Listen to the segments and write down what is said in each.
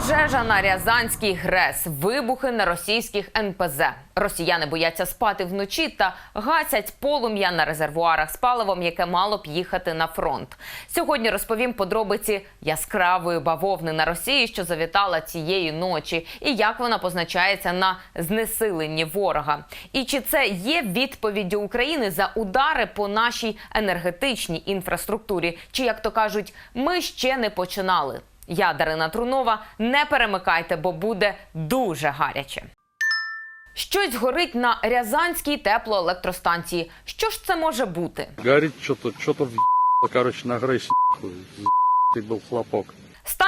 Пожежа на Рязанський ГРЕС, вибухи на російських НПЗ. Росіяни бояться спати вночі та гасять полум'я на резервуарах з паливом, яке мало б їхати на фронт. Сьогодні розповім подробиці яскравої бавовни на Росії, що завітала цієї ночі, і як вона позначається на знесиленні ворога. І чи це є відповіддю України за удари по нашій енергетичній інфраструктурі? Чи як то кажуть, ми ще не починали? Я Дарина Трунова. Не перемикайте, бо буде дуже гаряче. Щось горить на Рязанській теплоелектростанції. Що ж це може бути? Горить, що то що то в короче, на агрессии ты был хлопок.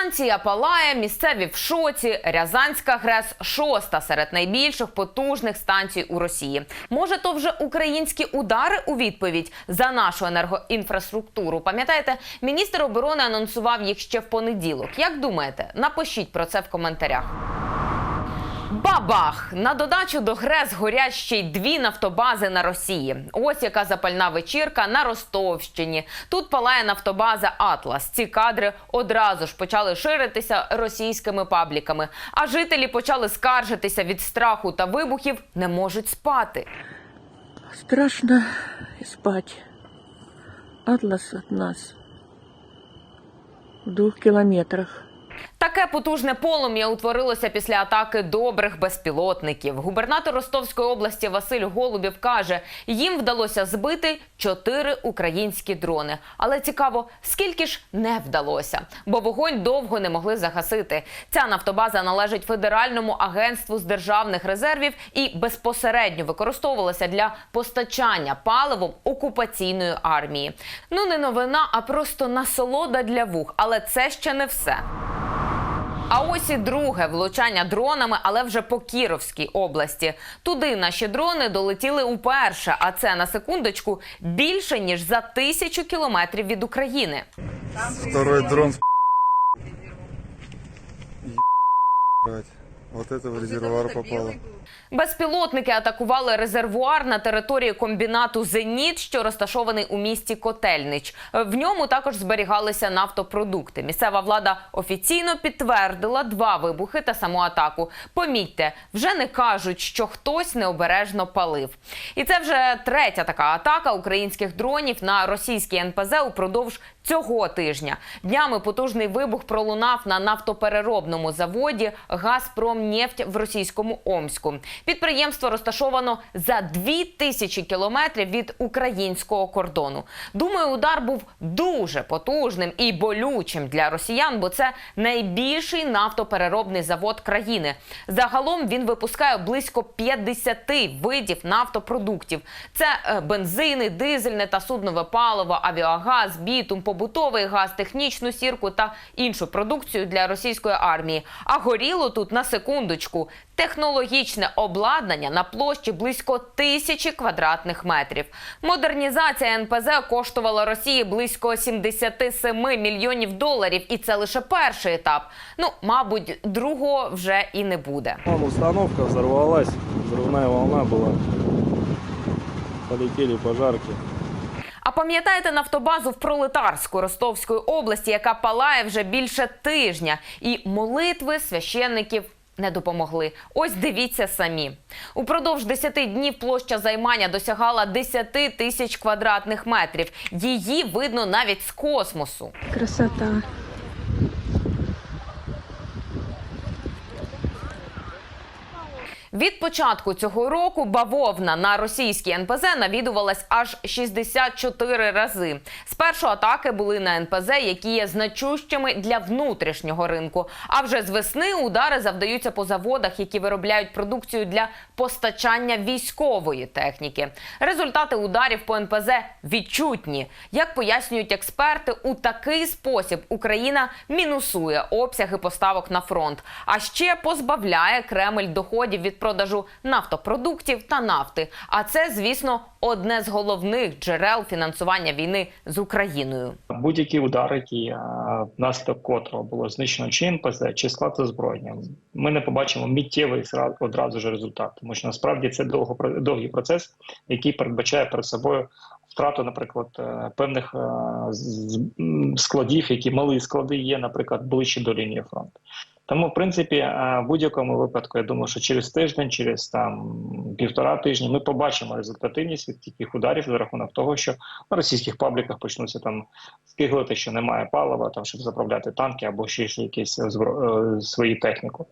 Станція палає, місцеві в шоці. Рязанська ГРЕС шоста серед найбільших потужних станцій у Росії. Може, то вже українські удари у відповідь за нашу енергоінфраструктуру. Пам'ятаєте, міністр оборони анонсував їх ще в понеділок. Як думаєте? Напишіть про це в коментарях. Бабах! На додачу до ГРЕС горять ще й дві нафтобази на Росії. Ось яка запальна вечірка на Ростовщині. Тут палає нафтобаза Атлас. Ці кадри одразу ж почали ширитися російськими пабліками. А жителі почали скаржитися від страху та вибухів, не можуть спати. Страшно спать. Атлас от нас в двух километрах. Таке потужне полум'я утворилося після атаки добрих безпілотників. Губернатор Ростовської області Василь Голубів каже, їм вдалося збити чотири українські дрони. Але цікаво, скільки ж не вдалося, бо вогонь довго не могли загасити. Ця нафтобаза належить федеральному агентству з державних резервів і безпосередньо використовувалася для постачання паливом окупаційної армії. Ну не новина, а просто насолода для вух. Але це ще не все. А ось і друге влучання дронами, але вже по Кіровській області. Туди наші дрони долетіли уперше, а це на секундочку більше ніж за тисячу кілометрів від України. Второй дрон с Ебать. Вот это в резервуар попало. Безпілотники атакували резервуар на території комбінату Зеніт, що розташований у місті Котельнич. В ньому також зберігалися нафтопродукти. Місцева влада офіційно підтвердила два вибухи та саму атаку. Помітьте, вже не кажуть, що хтось необережно палив. І це вже третя така атака українських дронів на російські НПЗ упродовж цього тижня. Днями потужний вибух пролунав на нафтопереробному заводі «Газпромнефть» в російському Омську. Підприємство розташовано за дві тисячі кілометрів від українського кордону. Думаю, удар був дуже потужним і болючим для росіян, бо це найбільший нафтопереробний завод країни. Загалом він випускає близько 50 видів нафтопродуктів. Це е, бензини, дизельне та суднове паливо, авіагаз, бітум, побутовий газ, технічну сірку та іншу продукцію для російської армії. А горіло тут на секундочку технологічне обладнання на площі близько тисячі квадратних метрів. Модернізація НПЗ коштувала Росії близько 77 мільйонів доларів, і це лише перший етап. Ну, мабуть, другого вже і не буде. Установка взорвалась, взрывная волна была. Полетели пожарки. А пам'ятаєте нафтобазу в Пролетарську Ростовської області, яка палає вже більше тижня, і молитви священників не допомогли. Ось дивіться самі. Упродовж 10 днів площа займання досягала 10 тисяч квадратних метрів. Її видно навіть з космосу. Красота. Від початку цього року бавовна на російській НПЗ навідувалась аж 64 рази. Спершу атаки були на НПЗ, які є значущими для внутрішнього ринку. А вже з весни удари завдаються по заводах, які виробляють продукцію для постачання військової техніки. Результати ударів по НПЗ відчутні. Як пояснюють експерти, у такий спосіб Україна мінусує обсяги поставок на фронт, а ще позбавляє Кремль доходів від продажу нафтопродуктів та нафти. А це, звісно, одне з головних джерел фінансування війни з Україною. Будь-які удари, які е, внаслідок котрого було знищено чи НПЗ, чи склад озброєння, ми не побачимо миттєвий одразу ж результат, тому що насправді це довго довгий процес, який передбачає перед собою втрату, наприклад, е, певних е, складів, які малі склади є, наприклад, ближче до лінії фронту. Тому, в принципі, е, в будь-якому випадку, я думаю, що через тиждень, через там півтора тижні, ми побачимо результативність від таких ударів за рахунок того, що на російських пабліках почнуться там скиглити, що немає палива, там щоб заправляти танки або ще якісь збро... е, свої техніку.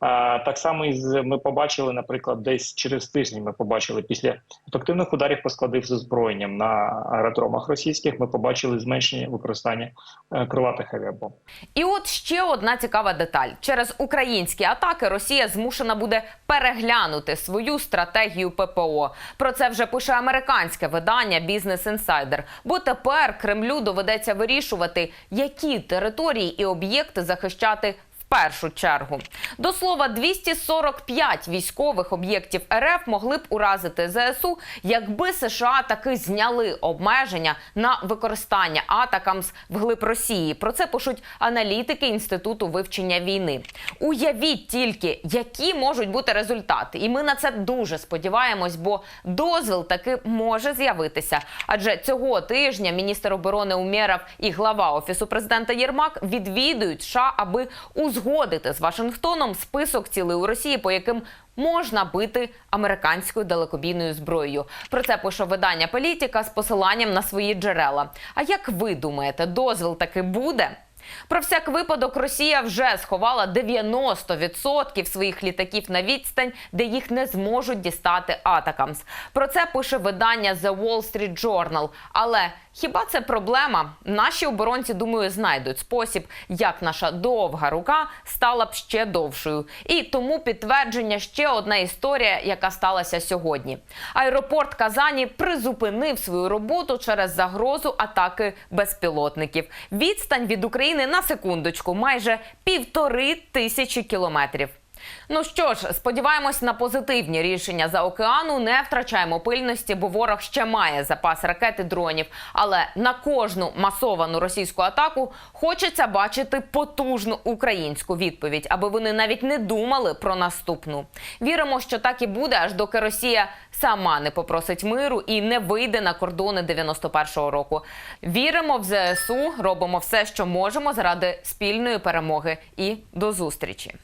А, так само і ми побачили, наприклад, десь через тиждень ми побачили після ефективних ударів по складів з озброєнням на аеродромах російських. Ми побачили зменшення використання е, крилатих авіабомб. І от ще одна цікава деталь: через українські атаки Росія змушена буде переглянути свою стратегію ППО. Про це вже пише американське видання Бізнес Інсайдер. Бо тепер Кремлю доведеться вирішувати, які території і об'єкти захищати. Першу чергу до слова, 245 військових об'єктів РФ могли б уразити ЗСУ, якби США таки зняли обмеження на використання атакамс вглиб Росії. Про це пишуть аналітики інституту вивчення війни. Уявіть тільки, які можуть бути результати, і ми на це дуже сподіваємось, бо дозвіл таки може з'явитися. Адже цього тижня міністр оборони Умєров і глава офісу президента Єрмак відвідують США, аби узгодити з Вашингтоном список цілей у Росії, по яким можна бити американською далекобійною зброєю. Про це пише видання Політіка з посиланням на свої джерела. А як ви думаєте, дозвіл таки буде? Про всяк випадок Росія вже сховала 90% своїх літаків на відстань, де їх не зможуть дістати атакамс. Про це пише видання The Wall Street Journal. Але хіба це проблема? Наші оборонці, думаю, знайдуть спосіб, як наша довга рука стала б ще довшою. І тому підтвердження ще одна історія, яка сталася сьогодні. Аеропорт Казані призупинив свою роботу через загрозу атаки безпілотників. Відстань від України на секундочку майже півтори тисячі кілометрів. Ну що ж, сподіваємось на позитивні рішення за океану. Не втрачаємо пильності, бо ворог ще має запас ракет і дронів. Але на кожну масовану російську атаку хочеться бачити потужну українську відповідь, аби вони навіть не думали про наступну. Віримо, що так і буде, аж доки Росія сама не попросить миру і не вийде на кордони 91-го року. Віримо в ЗСУ, робимо все, що можемо заради спільної перемоги. І до зустрічі.